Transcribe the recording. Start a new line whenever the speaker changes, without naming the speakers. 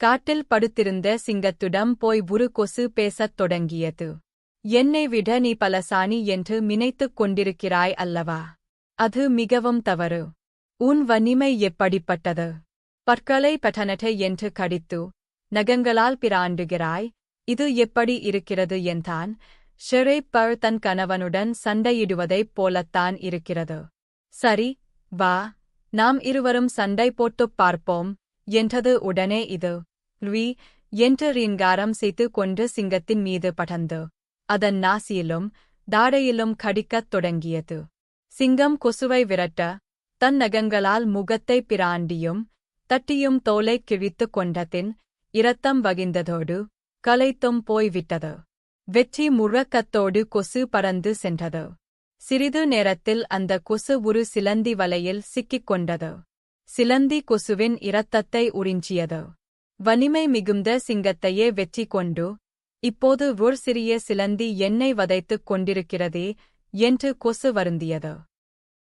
காட்டில் படுத்திருந்த சிங்கத்துடம் போய் ஒரு கொசு பேசத் தொடங்கியது. என்னை விட நீ பலசாணி என்று நினைத்துக் கொண்டிருக்கிறாய் அல்லவா? அது மிகவும் தவறு. உன் வன்னிமை எப்படிப்பட்டது? பற்களை பட்டனட்டை என்று கடித்து நகங்களால் பிராண்டுகிறாய்? இது எப்படி இருக்கிறது என்றான். ஷெரேப்பர் தன் கணவனுடன் சண்டையிடுவதைப் போலத்தான் இருக்கிறது. சரி வா. நாம் இருவரும் சண்டை போட்டுப் பார்ப்போம். என்றது உடனே இது. லுவி என்று ரீங்காரம் செய்து கொண்டு சிங்கத்தின் மீது படர்ந்து. அதன் நாசியிலும் தாடையிலும் கடிக்கத் தொடங்கியது. சிங்கம் கொசுவை விரட்ட தன் நகங்களால் முகத்தை பிராண்டியும் தட்டியும் தோலைக் கிழித்துக் கொண்டதின் இரத்தம் வகிந்ததோடு கலைத்தும் போய்விட்டது. வெற்றி முழக்கத்தோடு கொசு பறந்து சென்றது. சிறிது நேரத்தில் அந்த கொசு ஒரு சிலந்தி வலையில் சிக்கிக் கொண்டது. சிலந்தி கொசுவின் இரத்தத்தை உறிஞ்சியது. வலிமை மிகுந்த சிங்கத்தையே வெற்றி கொண்டு இப்போது ஒரு சிறிய சிலந்தி என்னை வதைத்துக் கொண்டிருக்கிறதே என்று கொசு வருந்தியது.